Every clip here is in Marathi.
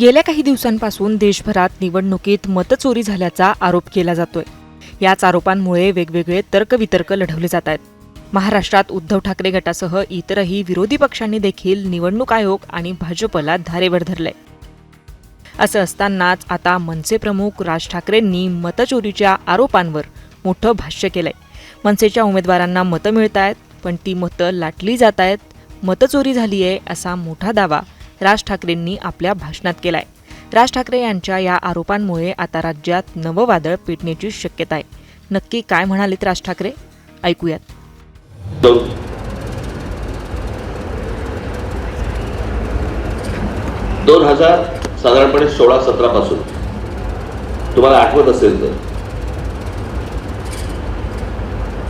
गेल्या काही दिवसांपासून देशभरात निवडणुकीत मतचोरी झाल्याचा आरोप केला जातोय. याच आरोपांमुळे वेगवेगळे तर्कवितर्क लढवले जात आहेत. महाराष्ट्रात उद्धव ठाकरे गटासह इतरही विरोधी पक्षांनी देखील निवडणूक आयोग आणि भाजपला धारेवर धरलंय. असं असतानाच आता मनसे प्रमुख राज ठाकरेंनी मतचोरीच्या आरोपांवर मोठं भाष्य केलंय. मनसेच्या उमेदवारांना मतं मिळत आहेत पण ती मतं लाटली जात आहेत मतचोरी आहे असा मोठा दावा राज ठाकरेंनी आपल्या भाषणात केलाय. राज ठाकरे यांच्या या आरोपांमुळे आता राज्यात नवं पेटण्याची शक्यता आहे. नक्की काय म्हणालेत राज ठाकरे? ऐकूयात. दोन दोन हजार साधारणपणे सोळा सतरा पासून. तुम्हाला आठवत असेल तर.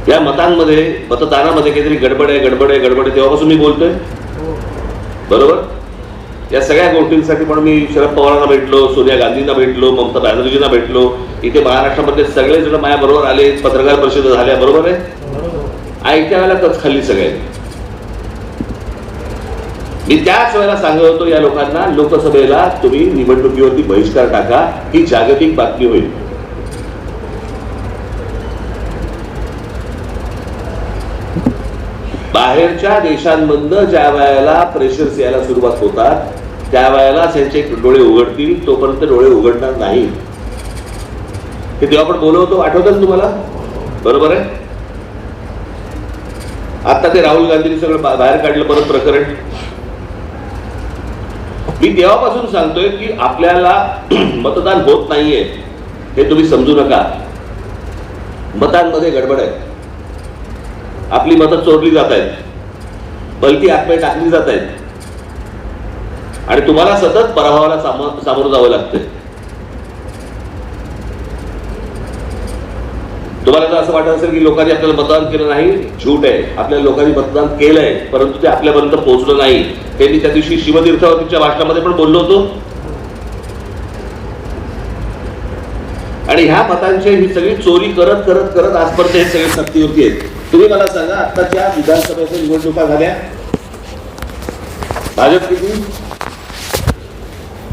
या मतांमध्ये मतदानामध्ये काहीतरी गडबड आहे गडबड आहे गडबड आहे तेव्हापासून मी बोलतोय. बरोबर? या सगळ्या गोष्टींसाठी पण मी शरद पवारांना भेटलो सोनिया गांधींना भेटलो ममता बॅनर्जींना भेटलो. इथे महाराष्ट्रामध्ये सगळेजण माझ्याबरोबर आले पत्रकार परिषद झाल्या बरोबर आहे? आयत्या वेळेला कच खाल्ली सगळ्यांनी. मी त्याच वेळेला सांगत होतो या लोकांना लोकसभेला तुम्ही निवडणुकीवरती बहिष्कार टाका ही जागतिक बातमी होईल. बाहेरच्या देशांमधनं ज्या वेळेला प्रेशर्स यायला सुरुवात होतात त्या वेळेला त्यांचे डोळे उघडतील तोपर्यंत डोळे उघडणार नाही. हे तेव्हा आपण बोलवतो आठवतं ना तुम्हाला? बरोबर आहे? आता ते राहुल गांधींनी सगळं बाहेर काढलं परत प्रकरण. मी तेव्हापासून सांगतोय की आपल्याला मतदान होत नाहीये हे तुम्ही समजू नका. मतांमध्ये गडबड आहे. आपली मतं चोरली जात आहेत. पलटी आत्मे टाकली जात आहेत. आणि तुम्हाला सतत पराभवाला सामोरं जावं लागतंय. तुम्हाला जर असं वाटत असेल की लोकांनी आपल्याला मतदान केलं नाही झूट आहे. आपल्या लोकांनी मतदान केलंय परंतु ते आपल्यापर्यंत पोहोचलं नाही. हे मी त्या दिवशी शिवतीर्थावरतीच्या भाषणामध्ये पण बोललो होतो. आणि ह्या मतांची ही सगळी चोरी करत करत करत आजपर्यंत हे सगळे सत्तेवरती आहेत. तुम्ही मला सांगा आताच्या विधानसभेच्या निवडणुका झाल्या. भाजप किती?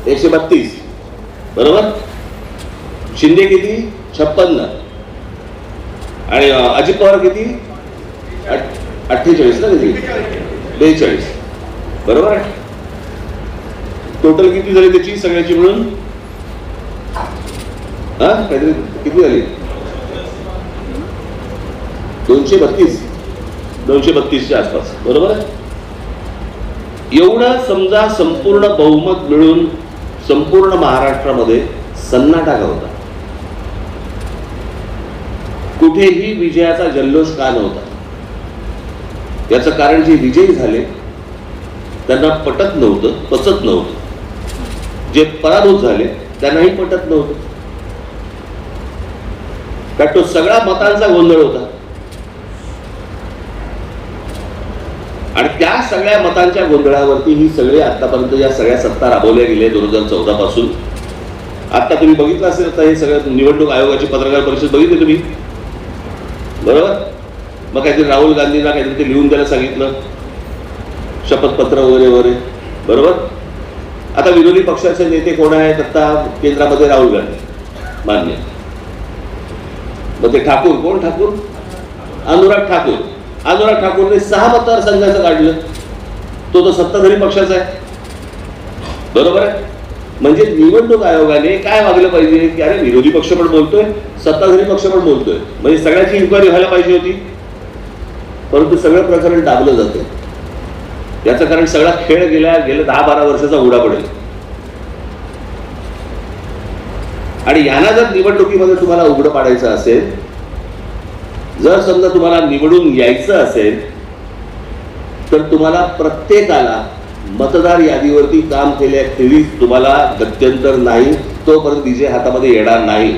एकशे बत्तीस. बरोबर? शिंदे किती? छप्पन्न. आणि अजित पवार किती? अठ्ठेचाळीस ना किती बेचाळीस. बरोबर? आहे टोटल किती झाली त्याची सगळ्याची मिळून हा? काहीतरी किती झाली? दोनशे बत्तीस. दोनशे बत्तीसच्या आसपास. बरोबर? आहे एवढं समजा संपूर्ण बहुमत मिळून संपूर्ण महाराष्ट्रामध्ये सन्नाटा होता कुठेही विजयाचा जल्लोष का नव्हता? याचं कारण जे विजयी झाले त्यांना पटत नव्हतं पचत नव्हतं. जे पराभूत झाले त्यांनाही पटत नव्हतं. कारण तो सगळा मतांचा गोंधळ होता. आणि त्या सगळ्या मतांच्या गोंधळावरती ही सगळे आतापर्यंत या सगळ्या सत्ता राबवल्या गेल्या दोन हजार चौदा पासून. आता तुम्ही बघितलं असेल तर हे सगळं निवडणूक आयोगाची पत्रकार परिषद बघितली तुम्ही? बरोबर? मग काहीतरी राहुल गांधींना काहीतरी ते लिहून द्यायला सांगितलं. शपथपत्र वगैरे वगैरे. बरोबर? आता विरोधी पक्षाचे नेते कोण आहेत आता केंद्रामध्ये राहुल गांधी? मान्य. मग ते ठाकूर कोण ठाकूर? अनुराग ठाकूर. अनुराग ठाकूरने सहा मतदारसंघाचं काढलं. तो तर सत्ताधारी पक्षाचा आहे. बरोबर आहे? म्हणजे निवडणूक आयोगाने काय वागलं पाहिजे? की अरे विरोधी पक्ष पण बोलतोय सत्ताधारी पक्ष पण बोलतोय. म्हणजे सगळ्याची इन्क्वायरी व्हायला पाहिजे होती. परंतु सगळं प्रकरण दाबलं जातं याचं कारण सगळा खेळ गेल्या गेल्या दहा बारा वर्षाचा उडा पडेल. आणि यांना जर निवडणुकीमध्ये तुम्हाला उघडं पाडायचं असेल जर समजा तुम्हाला निवडून यायचं असेल तर तुम्हाला प्रत्येकाला मतदार यादीवरती काम केल्याखेरीज तुम्हाला गत्यंतर नाही तोपर्यंत विजय हातामध्ये येणार नाही.